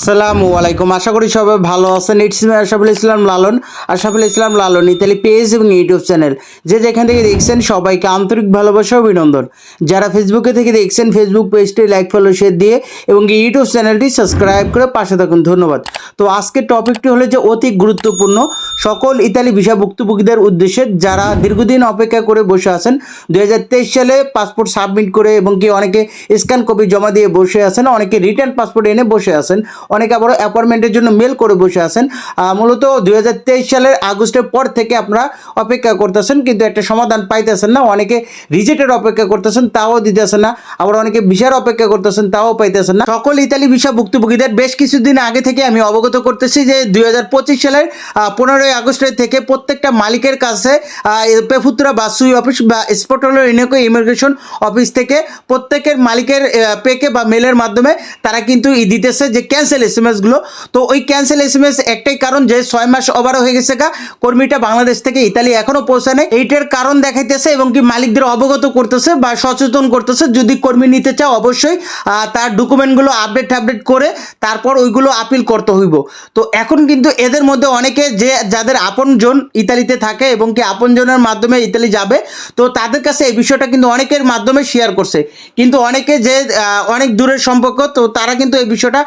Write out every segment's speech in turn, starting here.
আসসালামু আলাইকুম। আশা করি সবাই ভালো আছেন। It's me Ashaful Islam Lalon. Ashaful Islam Lalon Italy page এবং ইউটিউব চ্যানেল যে যেখান থেকে দেখছেন সবাইকে আন্তরিক ভালোবাসা অভিনন্দন। যারা ফেসবুকে থেকে দেখছেন ফেসবুক পেজটি লাইক ফলো শেয়ার দিয়ে এবং ইউটিউব চ্যানেলটি সাবস্ক্রাইব করে পাশে থাকুন। ধন্যবাদ। তো আজকের টপিকটি হলো যে অতি গুরুত্বপূর্ণ সকল ইতালি ভিসা ভুক্তভোগীদের উদ্দেশ্যে যারা দীর্ঘদিন অপেক্ষা করে বসে আছেন দু হাজার তেইশ সালে পাসপোর্ট সাবমিট করে এবং কি অনেকে স্ক্যান কপি জমা দিয়ে বসে আছেন, অনেকে রিটার্ন পাসপোর্ট এনে বসে আছেন অনেকে আবার অ্যাপয়েন্টমেন্টের জন্য মেল করে বসে আছেন। মূলত দুই হাজার তেইশ সালের আগস্টের পর থেকে আপনারা অপেক্ষা করতেছেন, কিন্তু একটা সমাধান পাইতেছেন না। অনেকে রিজেক্টের অপেক্ষা করতেছেন, তাও দিতেছেন না। আবার অনেকে ভিসার অপেক্ষা করতেছেন, তাও পাইতেছেন না। সকল ইতালি ভিসা ভুক্তভোগীদের বেশ কিছুদিন আগে থেকে আমি অবগত করতেছি যে দুই হাজার পঁচিশ সালের পনেরোই আগস্টের থেকে প্রত্যেকটা মালিকের কাছে পেফুত্রা বা সুই অফিস বা স্পোর্টলের ইনেকো ইমিগ্রেশন অফিস থেকে প্রত্যেকের মালিকের পেকে বা মেলের মাধ্যমে তারা কিন্তু দিতেছে যে ক্যান্সেল এস এম এসগুলো তো ওই ক্যান্সেল এস এম এস একটাই কারণ যে ছয় মাস ওভার হয়ে গেছে গা। কর্মীটা বাংলাদেশ থেকে ইতালি এখনও পৌঁছায় এইটার কারণ দেখাইতেছে এবং কি মালিকদের অবগত করতেছে বা সচেতন করতেছে। যদি কর্মী নিতে চাও অবশ্যই তার ডকুমেন্টগুলো আপডেট আপডেট করে তারপর ওইগুলো আপিল করতে হইব। তো এখন কিন্তু এদের মধ্যে অনেকে যে, যাদের আপনজন ইতালিতে থাকে এবং কি আপনজনের মাধ্যমে ইতালি যাবে, তো তাদের কাছে এই বিষয়টা কিন্তু অনেকের মাধ্যমে শেয়ার করছে। কিন্তু অনেকে যে অনেক দূরের সম্পর্ক, তো তারা কিন্তু এই বিষয়টা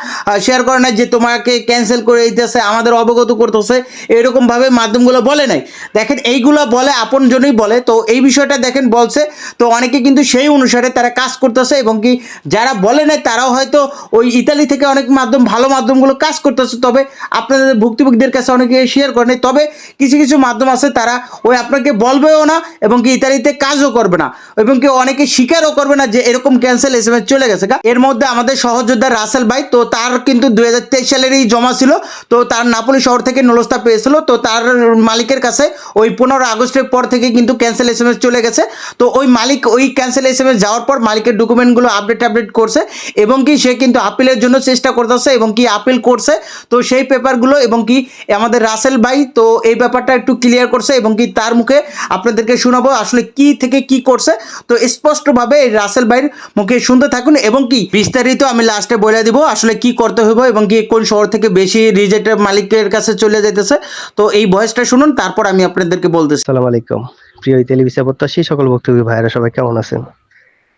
শেয়ার করে না যে তোমাকে ক্যান্সেল করে দিতেছে, আমাদের অবগত করতেছে এরকমভাবে মাধ্যমগুলো বলে নাই। দেখেন, এইগুলো বলে আপনজনই বলে। তো এই বিষয়টা দেখেন, বলছে, তো অনেকে কিন্তু সেই অনুসারে তারা কাজ করতেছে এবং কি যারা বলে নাই, তারাও হয়তো ওই ইতালি থেকে অনেক মাধ্যম, ভালো মাধ্যমগুলো কাজ করতেছে। তবে আপনাদের ভুক্তভোগীদের কাছে অনেকে শেয়ার করে নাই। তবে কিছু কিছু মাধ্যম আছে, তারা ওই আপনাকে বলবেও না এবং কি ইতালিতে কাজও করবে না। এবং কি অনেকে স্বীকারও করবে না যে এরকম ক্যান্সেল এস চলে গেছে। এর মধ্যে আমাদের সহযোদ্ধা রাসেল ভাই, তো তার কিন্তু দুই হাজার তেইশ সালেরই জমা ছিল। তো তার নাপোলি শহর থেকে নলস্তা পেয়েছিল। তো তার মালিকের কাছে ওই পনেরো আগস্টের পর থেকে কিন্তু ক্যান্সেল এস চলে গেছে। তো ওই মালিক ওই ক্যান্সেল এস যাওয়ার পর মালিকের ডকুমেন্টগুলো আপডেট আপডেট করছে এবং কি সে কিন্তু আপিলের জন্য চেষ্টা করতেছে এবং কি আপিল করছে। তো সেই পেপারগুলো এবং কি আমাদের রাসেল ভাই, তো এই ব্যাপারটা একটু ক্লিয়ার করছে এবং কি তার মুখে আপনাদেরকে শোনাবো আসলে কি থেকে কি করছে। তো স্পষ্টভাবে এই রাসেল ভাইয়ের মুখে শুনতে থাকুন এবং কি বিস্তারিত আমি লাস্টে বলে দিব আসলে কি করতে হইব। এবং কি কোন শহর থেকে বেশি রিজেক্টের মালিকের কাছে চলে যাইতেছে। তো এই ভয়েসটা শুনুন, তারপর আমি আপনাদেরকে বলতেছি। আসসালামু আলাইকুম। প্রিয় ভিসা প্রত্যাশী, সকল ভক্তভোগী ভাইয়েরা সবাই কেমন আছেন?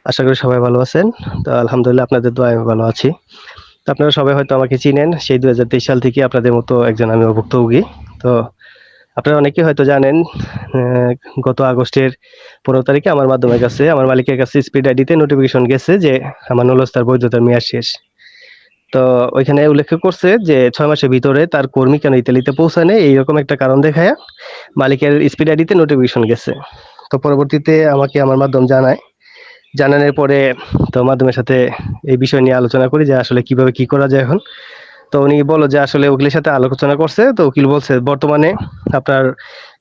আশা করি সবাই ভালো আছেন। তো আলহামদুলিল্লাহ আপনাদের দোয়া আমি ভালো আছি। তো আপনারা সবাই হয়তো আমাকে চিনেন, সেই দুই হাজার তেইশ সাল থেকে আপনাদের মতো একজন আমি ভুক্তভোগী। তো আপনারা অনেকেই হয়তো জানেন গত আগস্টের পনেরো তারিখে আমার মাধ্যমের কাছে, আমার মালিকের কাছে স্পিড আইডিতে নোটিফিকেশন গেছে যে আমার নলস্তার বৈধতার মেয়াদ শেষ। তো ওইখানে উল্লেখ করছে যে ছয় মাসের ভিতরে তার কর্মী কেন ইতালিতে পৌঁছানে এইরকম একটা কারণ দেখায়। মালিকের স্পিড আইডিতে নোটিফিকেশন গেছে। তো পরবর্তীতে আমাকে আমার মাধ্যম জানায়। জানানোর পরে তো মাধ্যমের সাথে এই বিষয় নিয়ে আলোচনা করি যে আসলে কীভাবে কি করা যায় এখন। তো উনি বলো যে আসলে উকিলের সাথে আলোচনা করছে। তো উকিল বলছে, বর্তমানে আপনার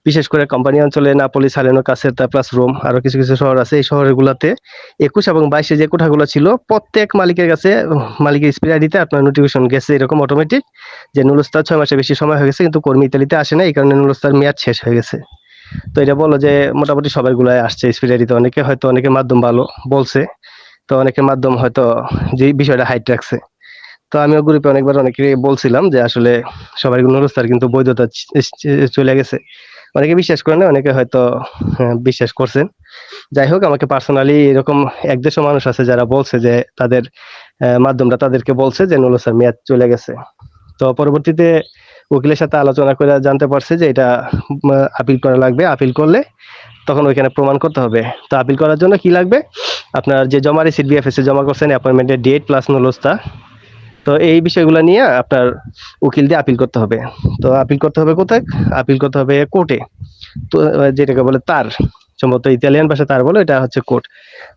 বিশেষ করে কোম্পানি অঞ্চলে Napoli Salerno Caserta plus Rome আরও কিছু কিছু শহর আছে। এই শহরগুলোতে একুশ এবং বাইশে যে কোঠাগুলো ছিল, প্রত্যেক মালিকের কাছে, মালিকের স্পিড আইডিতে আপনার নোটিফিকেশন গেছে এরকম অটোমেটিক যে নুলস্তার ছয় মাসের বেশি সময় হয়ে গেছে, কিন্তু কর্মী ইতালিতে আসে না এই কারণে নুলস্তার মেয়াদ শেষ হয়ে গেছে। তো এটা বলো যে মোটামুটি সবাই গুলাই আসছে স্পিড আইডিতে অনেকে হয়তো অনেকের মাধ্যম ভালো বলছে, তো অনেকের মাধ্যম হয়তো যে বিষয়টা হাইট রাখছে তো আমিও গ্রুপে অনেকবার অনেকে বলছিলাম যে আসলে সবাই নুলস্তার কিন্তু বৈধতা চলে গেছে। অনেকে বিশ্বাস করেন না অনেকে হয়তো হ্যাঁ, বিশ্বাস করছেন। যাই হোক আমাকে পার্সোনালি এরকম এক দেশ মানুষ আছে যারা বলছে যে তাদের মাধ্যমটা তাদেরকে বলছে যে নুলস্তার মেয়াদ চলে গেছে। তো পরবর্তীতে উকিলের সাথে আলোচনা করে জানতে পারছে যে এটা আপিল করা লাগবে। আপিল করলে তখন ওইখানে প্রমাণ করতে হবে। তো আপিল করার জন্য কি লাগবে? আপনার যে জমা রিসিট এ জমা করছেন অ্যাপয়েন্টমেন্টের ডেট প্লাস নুলস্তা তো এই বিষয়গুলো নিয়ে আপনার উকিল দিয়ে আপিল করতে হবে। তো আপিল করতে হবে কোথায়? আপিল করতে হবে কোর্টে। তো যেটাকে বলে তার, সম্ভবত ইতালিয়ান ভাষা তার বলে, এটা হচ্ছে কোর্ট।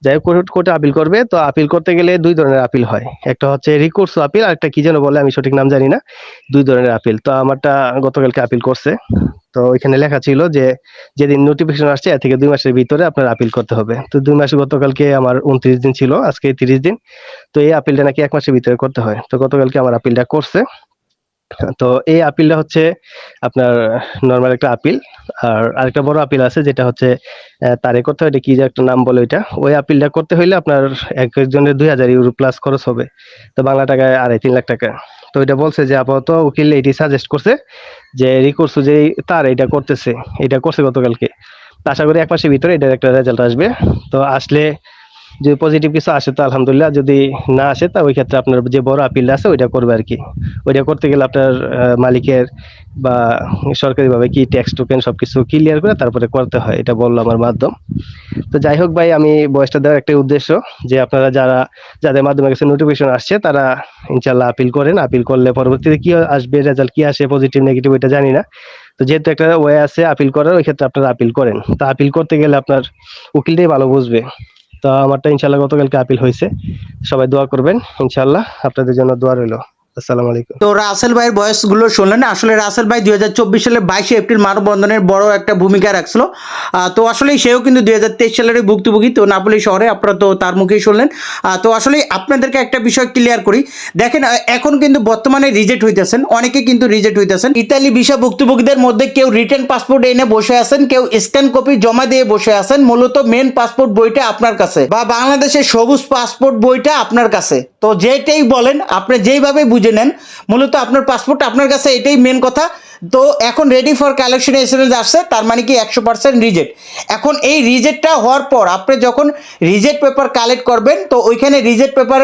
যাই হোক, কোর্ট আপিল করবে। তো আপিল করতে গেলে দুই ধরনের আপিল হয়। একটা হচ্ছে রিকোর্স আপিল আর একটা কি যেন বলে, আমি সঠিক নাম জানি না। দুই ধরনের আপিল। তো আমারটা গতকালকে আপিল করছে। তো ওইখানে লেখা ছিল যে যেদিন নোটিফিকেশন আসছে, এর থেকে দুই মাসের ভিতরে আপনার আপিল করতে হবে। তো দুই মাস গতকালকে আমার উনত্রিশ দিন ছিল, আজকে তিরিশ দিন। তো এই আপিলটা নাকি এক মাসের ভিতরে করতে হয়। তো গতকালকে আমার আপিলটা করছে। তো এই আপিলটা হচ্ছে আপনার নর্মাল একটা আপিল আর আরেকটা বড় আপিল আছে যেটা হচ্ছে তারে করতে হয়, এটা কি যে একটা নাম বলে ওইটা? ওই আপিলটা করতে হইলে আপনার এক একজনের দুই হাজার ইউরো প্লাস খরচ হবে। তো বাংলা টাকায় আড়াই তিন লাখ টাকা। তো এটা বলছে যে আপাতত উকিল এটি সাজেস্ট করছে যে রিকোর্স যে তার এটা করতেছে, এটা করছে গতকালকে। আশা করি এক মাসের ভিতরে এটার একটা রেজাল্ট আসবে। তো আসলে যদি পজিটিভ কিছু আসে, তো আলহামদুলিল্লাহ। যদি না আসে, তা ওই ক্ষেত্রে আপনার যে বড় আপিল আছে, ওইটা করবে আর কি। ওইটা করতে গেলে আপনার মালিকের বা সরকারিভাবে কি ট্যাক্স টোকেন সবকিছু ক্লিয়ার করে তারপরে করতে হয়। এটা বলল আমার মাধ্যম। তো যাই হোক ভাই, আমি বয়সটা দেওয়ার একটা উদ্দেশ্য যে আপনারা যারা, যাদের মাধ্যমে কাছে নোটিফিকেশন আসছে, তারা ইনশাল্লাহ আপিল করেন। আপিল করলে পরবর্তীতে কি আসবে রেজাল্ট কি আসে পজিটিভ নেগেটিভ এটা জানি না। তো যেহেতু একটা ওয়ে আছে আপিল করার, ওই ক্ষেত্রে আপনারা আপিল করেন। তা আপিল করতে গেলে আপনার উকিলটাই ভালো বুঝবে। তো আমারটা ইনশাল্লাহ গতকালকে আপিল হয়েছে। সবাই দোয়া করবেন ইনশাল্লাহ আপনাদের জন্য দোয়া রইল। আসসালামু আলাইকুম। তো রাসেল ভাইয়ের বয়সগুলো শুনলেন আসলে রাসেল ভাই দুই সালের বাইশে এপ্রিল মানববন্ধনের বড় একটা ভূমিকা রাখছিল। তো আসলে সেও কিন্তু দুই হাজার তেইশ ভুক্তভোগী তো নাপলি শহরে, আপনারা তো তার মুখেই শুনলেন। তো আসলে আপনাদেরকে একটা বিষয় ক্লিয়ার করি। দেখেন এখন কিন্তু বর্তমানে রিজেক্ট হইতেছেন, অনেকে কিন্তু রিজেক্ট হইতেছেন। ইতালি ভিসা ভুক্তভোগীদের মধ্যে কেউ রিটার্ন পাসপোর্ট এনে বসে আছেন, কেউ স্ক্যান কপি জমা দিয়ে বসে আছেন, মূলত মেন পাসপোর্ট বইটা আপনার কাছে। বা বাংলাদেশের সবুজ পাসপোর্ট বইটা আপনার কাছে। তো যেটাই বলেন, আপনি যেইভাবে বুঝে নেন, মূলত আপনার পাসপোর্ট আপনার কাছে এটাই মেন কথা। তো এখন ready for collection S M S আসছে, তার মানে কি একশো পার্সেন্ট রিজেক্ট এখন এই রিজেক্টটা হওয়ার পর আপনি যখন রিজেক্ট পেপার কালেক্ট করবেন, তো ওইখানে রিজেক্ট পেপার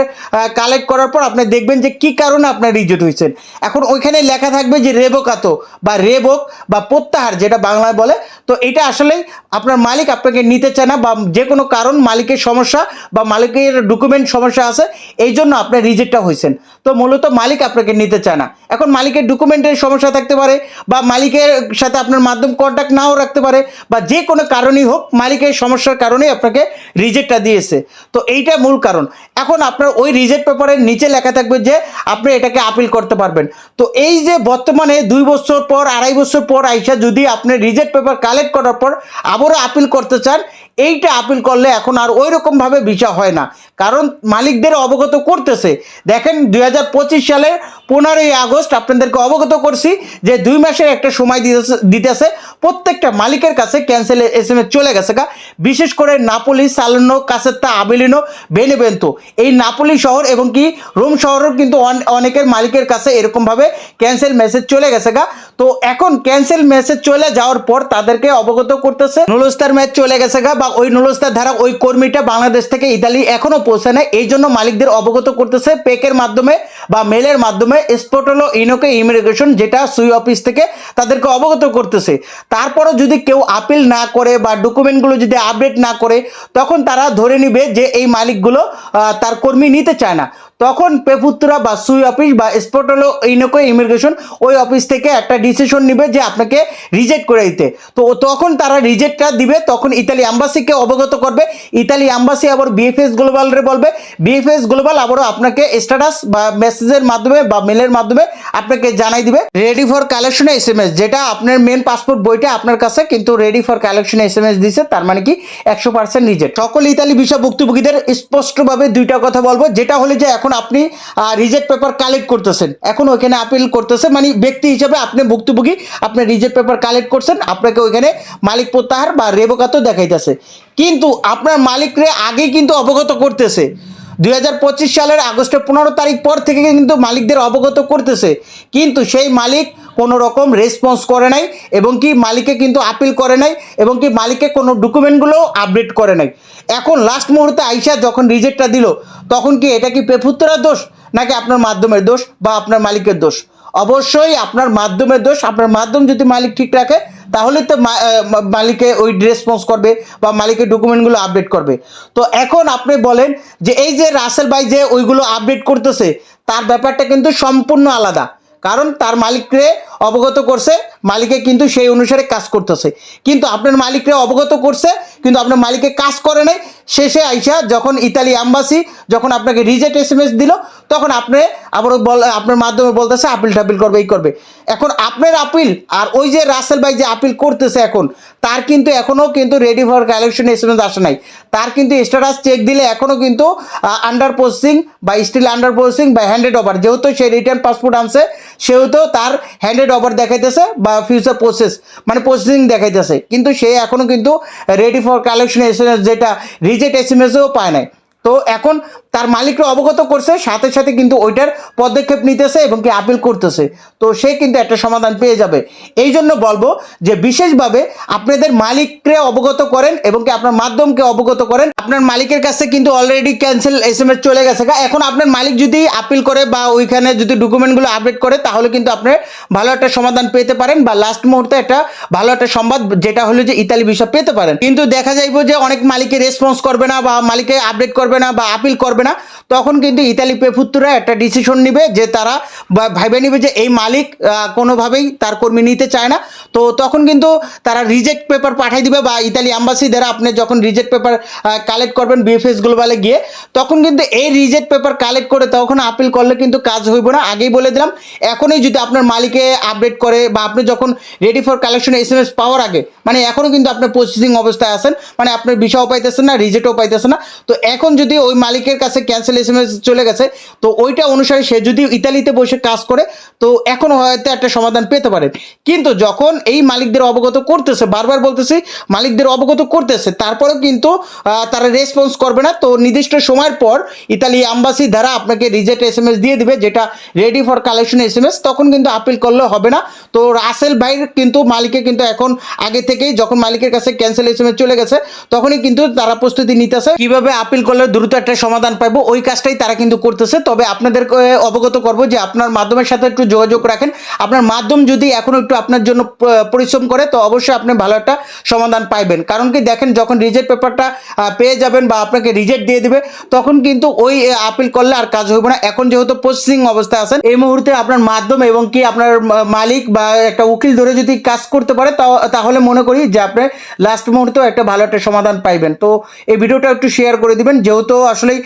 কালেক্ট করার পর আপনি দেখবেন যে কি কারণে আপনার রিজেক্ট হয়েছেন। এখন ওইখানে লেখা থাকবে যে রেবকাতো বা রেবক বা প্রত্যাহার, যেটা বাংলায় বলে। তো এটা আসলেই আপনার মালিক আপনাকে নিতে চায় না বা যে কোনো কারণ, মালিকের সমস্যা বা মালিকের ডকুমেন্ট সমস্যা আছে, এই জন্য আপনার রিজেক্টটা হয়েছেন। তো মূলত মালিক আপনাকে নিতে চায় না। এখন মালিকের ডকুমেন্টের সমস্যা থাকতে পারে বা মালিকের সাথে আপনার মাধ্যম কন্ট্যাক্ট নাও রাখতে পারে বা যে কোনো কারণেই হোক মালিকের সমস্যার কারণেই আপনাকে রিজেক্টটা দিয়েছে। তো এইটা মূল কারণ। এখন আপনার ওই রিজেক্ট পেপারের নিচে লেখা থাকবে যে আপনি এটাকে আপিল করতে পারবেন। তো এই যে বর্তমানে দুই বছর পর, আড়াই বছর পর আইসা যদি আপনি রিজেক্ট পেপার কালেক্ট করার পর আবারও আপিল করতে চান এইটা আপিল করলে এখন আর ওই রকমভাবে বিচার হয় না। কারণ মালিকদের অবগত করতেছে। দেখেন দুই হাজার পঁচিশ সালে পনেরোই আগস্ট আপনাদেরকে অবগত করছি যে দুই মাসের একটা সময় দিতেছে প্রত্যেকটা মালিকের কাছে ক্যান্সেল এস এম এস চলে গেছে গা। বিশেষ করে নাপোলি, সালানো, কাসেত্তা, আবেলিনো, বেনেবেন্তো। এই নাপোলি শহর এবং কি রোম শহরের কিন্তু অনেকের মালিকের কাছে এরকমভাবে ক্যান্সেল মেসেজ চলে গেছে গা। তো এখন ক্যান্সেল মেসেজ চলে যাওয়ার পর তাদেরকে অবগত করতেছে। নুলস্তার ম্যাচ চলে গেছে গা বা ওই নুলস্তার ধারা ওই কর্মীটা বাংলাদেশ থেকে ইতালি এখনও পৌঁছে নাই। এই জন্য মালিকদের অবগত করতেছে। পেকের মাধ্যমে বা মেলের মাধ্যমে স্পোটলো ইনোকে ইমিগ্রেশন যেটা সুই অফিস থেকে তাদেরকে অবগত করতেছে। তারপরও যদি কেউ আপিল না করে বা ডকুমেন্টগুলো যদি আপডেট না করে, তখন তারা ধরে নিবে যে এই মালিকগুলো তার কর্মী নিতে চায় না। তখন পেপুত্রা বা সুই অফিস বা স্পোর্টলো ইনোকো ইমিগ্রেশন ওই অফিস থেকে একটা ডিসিশন নিবে যে আপনাকে রিজেক্ট করে দিতে। তো তখন তারা রিজেক্টটা দিবে, তখন ইতালি অ্যাম্বাসিকে অবগত করবে। ইতালি অ্যাম্বাসি আবার বিএফএস গ্লোবালরে বলবে। বিএফএস গ্লোবাল আবারও আপনাকে স্ট্যাটাস বা মেসেজের মাধ্যমে বা মেলের মাধ্যমে আপনাকে জানাই দিবে। Ready for collection S M S যেটা আপনার মেন পাসপোর্ট বইটা আপনার কাছে, কিন্তু ready for collection S M S দিছে, তার মানে কি? একশো পার্সেন্ট রিজেক্ট সকল ইতালি বিষয় ভুক্তভোগীদের স্পষ্টভাবে দুইটা কথা বলব, যেটা হলে যে এখন আপনি রিজেক্ট পেপার কালেক্ট করতেছেন। এখন ওইখানে আপিল করতেছে মানে ব্যক্তি হিসেবে আপনি ভুক্তভোগী, আপনি রিজেক্ট পেপার কালেক্ট করছেন, আপনাকে ওইখানে মালিক প্রত্যাহার বা রেবকাতও দেখাইতেছে। কিন্তু আপনার মালিকরে আগে কিন্তু অবগত করতেছে। দুই হাজার পঁচিশ সালের আগস্টের পনেরো তারিখ পর থেকে কিন্তু মালিকদের অবগত করতেছে। কিন্তু সেই মালিক কোনো রকম রেসপন্স করে নাই এবং কি মালিকে কিন্তু আপিল করে নাই এবং কি মালিকে কোনো ডকুমেন্টগুলো আপডেট করে নাই। এখন লাস্ট মুহূর্তে আইসা যখন রিজেক্টটা দিল, তখন কি এটা কি পেফুত্তরার দোষ নাকি আপনার মাধ্যমের দোষ বা আপনার মালিকের দোষ? অবশ্যই আপনার মাধ্যমের দোষ, আপনার মাধ্যম যদি মালিক ঠিক রাখে, তাহলে তো মালিকে ওই রেসপন্স করবে বা মালিকের ডকুমেন্টগুলো আপডেট করবে। তো এখন আপনি বলেন যে এই যে রাসেল ভাই যে ওইগুলো আপডেট করতেছে, তার ব্যাপারটা কিন্তু সম্পূর্ণ আলাদা। কারণ তার মালিককে অবগত করছে মালিকে কিন্তু সেই অনুসারে কাজ করতেছে। কিন্তু আপনার মালিকরা অবগত করছে, কিন্তু আপনার মালিকে কাজ করে নাই। শেষে আইসা যখন ইতালি অ্যাম্বাসি যখন আপনাকে রিজেক্ট এস এম এস দিল, তখন আপনি আবার বল, আপনার মাধ্যমে বলতেছে, আপিল টাপিল করবে, এই করবে। এখন আপনার আপিল আর ওই যে রাসেল ভাই যে আপিল করতেছে এখন, তার কিন্তু এখনও কিন্তু ready for collection S M S আসে নাই। তার কিন্তু স্ট্যাটাস চেক দিলে এখনও কিন্তু আন্ডার পোস্টিং বা স্টিল আন্ডার পোস্টিং বা হ্যান্ডেড ওভার যেহেতু সে রিটার্ন পাসপোর্ট আনছে, সেহেতু তার হ্যান্ডেড ওভার দেখাইতেছে বা ফিউচার প্রসেস মানে প্রসেসিং দেখাইতেছে। কিন্তু সে এখনও কিন্তু রেডি ফর কালেকশন এস যেটা রিজেক্ট এস এম এসও পায় নাই। তো এখন তার মালিকরা অবগত করছে, সাথে সাথে কিন্তু ওইটার পদক্ষেপ নিতেছে এবং কি আপিল করতেছে। তো সে কিন্তু একটা সমাধান পেয়ে যাবে। এই জন্য বলব যে বিশেষভাবে আপনাদের মালিককে অবগত করেন এবং কি আপনার মাধ্যমকে অবগত করেন। আপনার মালিকের কাছে কিন্তু already cancel S M S চলে গেছে। এখন আপনার মালিক যদি আপিল করে বা ওইখানে যদি ডকুমেন্টগুলো আপডেট করে, তাহলে কিন্তু আপনি ভালো একটা সমাধান পেতে পারেন বা লাস্ট মুহূর্তে একটা ভালো একটা সংবাদ যেটা হলো যে ইতালি বিষয় পেতে পারেন। কিন্তু দেখা যাইব যে অনেক মালিকে রেসপন্স করবে না বা মালিকে আপডেট করবে না বা আপিল করবে না, তখন কিন্তু ইতালি পেফুত্তুরা একটা ডিসিশন নিবে যে তারা ভাইবে নিবে যে এই মালিক কোনোভাবেই তার কর্মী নিতে চায় না। তো তখন কিন্তু তারা রিজেক্ট পেপার পাঠিয়ে দিবে বা ইতালি অ্যাম্বাসি দ্বারা আপনি যখন রিজেক্ট পেপার কালেক্ট করবেন বিএফএস গ্লোবালে গিয়ে, তখন কিন্তু এই রিজেক্ট পেপার কালেক্ট করে তখন আপিল করলে কিন্তু কাজ হইব না। আগেই বলে দিলাম, এখনই যদি আপনার মালিকে আপডেট করে বা আপনি যখন ready for collection S M S পাওয়ার আগে মানে এখনও কিন্তু আপনার প্রসেসিং অবস্থায় আছেন মানে আপনার বিষয়ও পাইতেছেন না রিজেক্টও পাইতেছেন না। তো এখন যদি ওই মালিকের কাছে ক্যান্সেল এস চলে গেছে, তো ওইটা অনুসারে সে যদি ইতালিতে বসে কাজ করে, তো এখন হয়তো একটা সমাধান পেতে পারে। কিন্তু যখন এই মালিকদের অবগত করতেছে, বারবার বলতেছি, মালিকদের অবগত করতেছে, তারপরেও কিন্তু তারা রেসপন্স করবে না। তো নির্দিষ্ট সময়ের পর ইতালি অ্যাম্বাসি দ্বারা আপনাকে রিজেক্ট এস দিয়ে দিবে, যেটা ready for collection S M S তখন কিন্তু আপিল করলে হবে না। তো রাসেল ভাই কিন্তু মালিকে কিন্তু এখন আগে থেকেই যখন মালিকের কাছে ক্যান্সেল এস চলে গেছে, তখনই কিন্তু তারা প্রস্তুতি নিতেছে। কীভাবে আপিল করলে দ্রুত একটা সমাধান পাবো ওই কাজটাই তারা কিন্তু করতেছে। তবে আপনাদেরকে অবগত করব যে আপনার মাধ্যমের সাথে একটু যোগাযোগ রাখেন। আপনার মাধ্যম যদি এখন একটু আপনার জন্য পরিশ্রম করে, তো অবশ্যই আপনি ভালো একটা সমাধান পাইবেন। কারণ কি দেখেন, যখন রিজেক্ট পেপারটা পেয়ে যাবেন বা আপনাকে রিজেক্ট দিয়ে দিবে, তখন কিন্তু ওই আপিল করলে আর কাজ হইব না। এখন যেহেতু প্রসেসিং অবস্থায় আছেন, এই মুহূর্তে আপনার মাধ্যম এবং কি আপনার মালিক বা একটা উকিল ধরে যদি কাজ করতে পারে তাহলে মনে করি যে আপনি লাস্ট মুহূর্তেও একটা ভালো একটা সমাধান পাইবেন। তো এই ভিডিওটা একটু শেয়ার করে দিবেন, যেহেতু আসলেই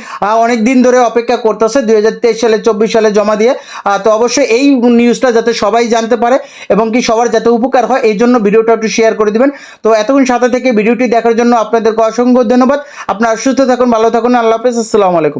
অনেক দিন ধরে অপেক্ষা করতেছে, দুই হাজার তেইশ সালে, চব্বিশ সালে জমা দিয়ে। তো অবশ্যই এই নিউজটা যাতে সবাই জানতে পারে এবং কি সবার যাতে উপকার হয়, এই জন্য ভিডিওটা একটু শেয়ার করে দিবেন। তো এতক্ষণ সাথে থেকে ভিডিওটি দেখার জন্য আপনাদেরকে অসংখ্য ধন্যবাদ। আপনারা সুস্থ থাকুন, ভালো থাকুন, আল্লাহ হাফেজ, আসসালামু আলাইকুম।